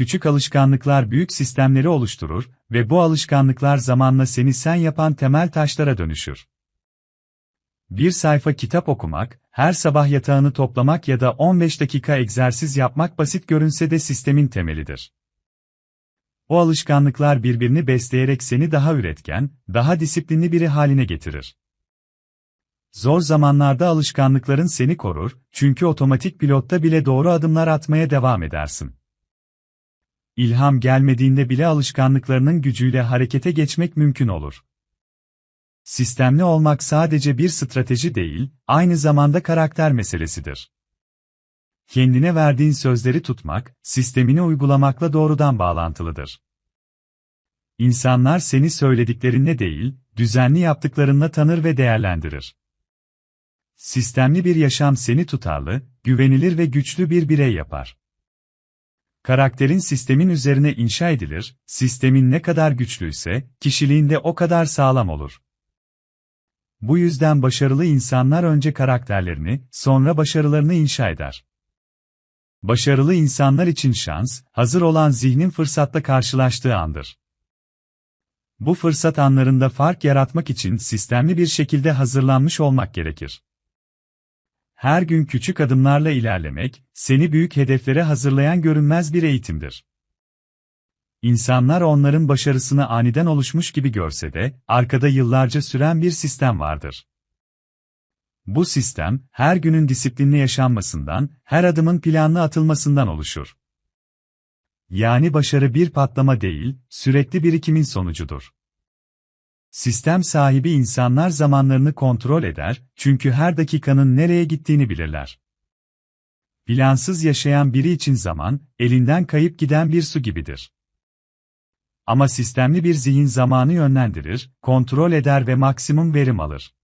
küçük alışkanlıklar büyük sistemleri oluşturur ve bu alışkanlıklar zamanla seni sen yapan temel taşlara dönüşür. Bir sayfa kitap okumak, her sabah yatağını toplamak ya da 15 dakika egzersiz yapmak basit görünse de sistemin temelidir. O alışkanlıklar birbirini besleyerek seni daha üretken, daha disiplinli biri haline getirir. Zor zamanlarda alışkanlıkların seni korur, çünkü otomatik pilotta bile doğru adımlar atmaya devam edersin. İlham gelmediğinde bile alışkanlıklarının gücüyle harekete geçmek mümkün olur. Sistemli olmak sadece bir strateji değil, aynı zamanda karakter meselesidir. Kendine verdiğin sözleri tutmak, sistemini uygulamakla doğrudan bağlantılıdır. İnsanlar seni söylediklerinle değil, düzenli yaptıklarınla tanır ve değerlendirir. Sistemli bir yaşam seni tutarlı, güvenilir ve güçlü bir birey yapar. Karakterin sistemin üzerine inşa edilir, sistemin ne kadar güçlüyse, kişiliğin de o kadar sağlam olur. Bu yüzden başarılı insanlar önce karakterlerini, sonra başarılarını inşa eder. Başarılı insanlar için şans, hazır olan zihnin fırsatla karşılaştığı andır. Bu fırsat anlarında fark yaratmak için sistemli bir şekilde hazırlanmış olmak gerekir. Her gün küçük adımlarla ilerlemek, seni büyük hedeflere hazırlayan görünmez bir eğitimdir. İnsanlar onların başarısını aniden oluşmuş gibi görse de, arkada yıllarca süren bir sistem vardır. Bu sistem, her günün disiplinli yaşanmasından, her adımın planlı atılmasından oluşur. Yani başarı bir patlama değil, sürekli birikimin sonucudur. Sistem sahibi insanlar zamanlarını kontrol eder, çünkü her dakikanın nereye gittiğini bilirler. Plansız yaşayan biri için zaman, elinden kayıp giden bir su gibidir. Ama sistemli bir zihin zamanı yönlendirir, kontrol eder ve maksimum verim alır.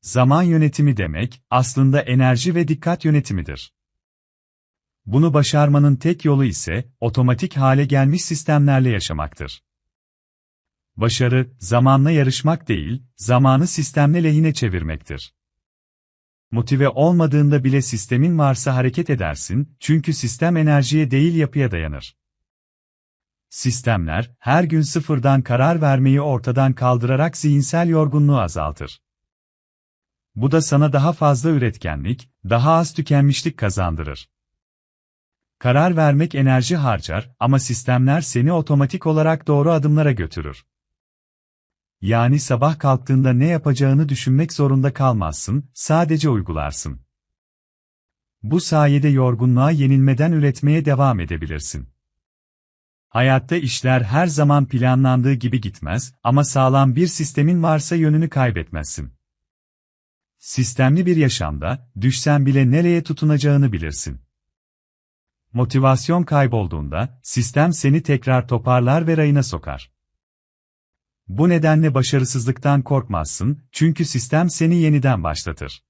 Zaman yönetimi demek, aslında enerji ve dikkat yönetimidir. Bunu başarmanın tek yolu ise, otomatik hale gelmiş sistemlerle yaşamaktır. Başarı, zamanla yarışmak değil, zamanı sistemle lehine çevirmektir. Motive olmadığında bile sistemin varsa hareket edersin, çünkü sistem enerjiye değil yapıya dayanır. Sistemler, her gün sıfırdan karar vermeyi ortadan kaldırarak zihinsel yorgunluğu azaltır. Bu da sana daha fazla üretkenlik, daha az tükenmişlik kazandırır. Karar vermek enerji harcar ama sistemler seni otomatik olarak doğru adımlara götürür. Yani sabah kalktığında ne yapacağını düşünmek zorunda kalmazsın, sadece uygularsın. Bu sayede yorgunluğa yenilmeden üretmeye devam edebilirsin. Hayatta işler her zaman planlandığı gibi gitmez ama sağlam bir sistemin varsa yönünü kaybetmezsin. Sistemli bir yaşamda, düşsen bile nereye tutunacağını bilirsin. Motivasyon kaybolduğunda, sistem seni tekrar toparlar ve rayına sokar. Bu nedenle başarısızlıktan korkmazsın, çünkü sistem seni yeniden başlatır.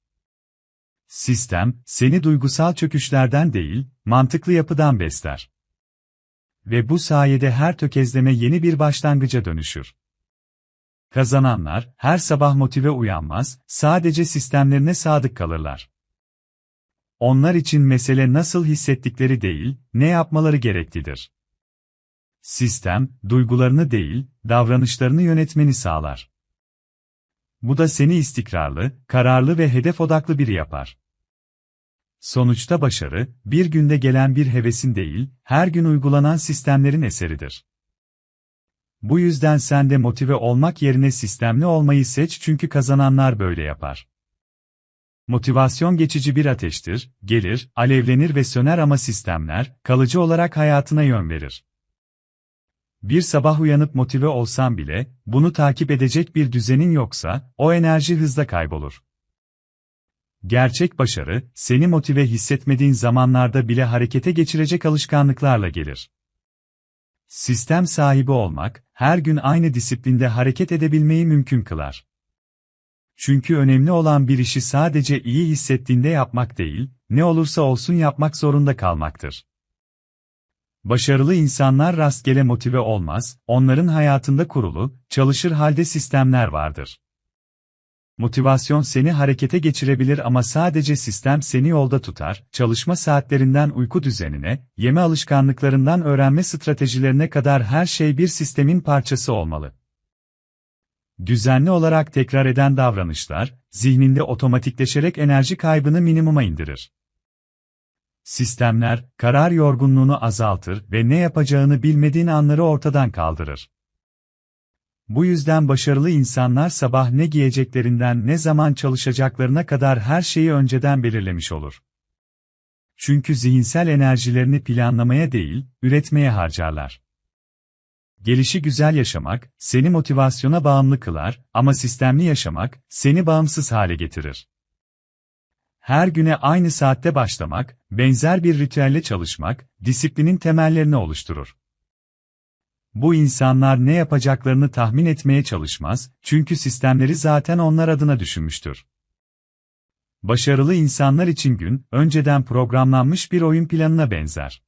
Sistem, seni duygusal çöküşlerden değil, mantıklı yapıdan besler. Ve bu sayede her tökezleme yeni bir başlangıca dönüşür. Kazananlar, her sabah motive uyanmaz, sadece sistemlerine sadık kalırlar. Onlar için mesele nasıl hissettikleri değil, ne yapmaları gerektidir. Sistem, duygularını değil, davranışlarını yönetmeni sağlar. Bu da seni istikrarlı, kararlı ve hedef odaklı biri yapar. Sonuçta başarı, bir günde gelen bir hevesin değil, her gün uygulanan sistemlerin eseridir. Bu yüzden sen de motive olmak yerine sistemli olmayı seç çünkü kazananlar böyle yapar. Motivasyon geçici bir ateştir, gelir, alevlenir ve söner ama sistemler, kalıcı olarak hayatına yön verir. Bir sabah uyanıp motive olsan bile, bunu takip edecek bir düzenin yoksa, o enerji hızla kaybolur. Gerçek başarı, seni motive hissetmediğin zamanlarda bile harekete geçirecek alışkanlıklarla gelir. Sistem sahibi olmak, her gün aynı disiplinde hareket edebilmeyi mümkün kılar. Çünkü önemli olan bir işi sadece iyi hissettiğinde yapmak değil, ne olursa olsun yapmak zorunda kalmaktır. Başarılı insanlar rastgele motive olmaz, onların hayatında kurulu, çalışır halde sistemler vardır. motivasyon seni harekete geçirebilir ama sadece sistem seni yolda tutar, çalışma saatlerinden uyku düzenine, yeme alışkanlıklarından öğrenme stratejilerine kadar her şey bir sistemin parçası olmalı. Düzenli olarak tekrar eden davranışlar, zihninde otomatikleşerek enerji kaybını minimuma indirir. Sistemler, karar yorgunluğunu azaltır ve ne yapacağını bilmediğin anları ortadan kaldırır. Bu yüzden başarılı insanlar sabah ne giyeceklerinden ne zaman çalışacaklarına kadar her şeyi önceden belirlemiş olur. Çünkü zihinsel enerjilerini planlamaya değil, üretmeye harcarlar. Gelişi güzel yaşamak, seni motivasyona bağımlı kılar ama sistemli yaşamak, seni bağımsız hale getirir. Her güne aynı saatte başlamak, benzer bir ritüelle çalışmak, disiplinin temellerini oluşturur. Bu insanlar ne yapacaklarını tahmin etmeye çalışmaz, çünkü sistemleri zaten onlar adına düşünmüştür. Başarılı insanlar için gün, önceden programlanmış bir oyun planına benzer.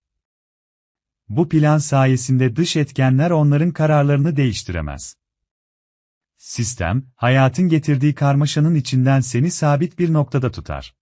Bu plan sayesinde dış etkenler onların kararlarını değiştiremez. Sistem, hayatın getirdiği karmaşanın içinden seni sabit bir noktada tutar.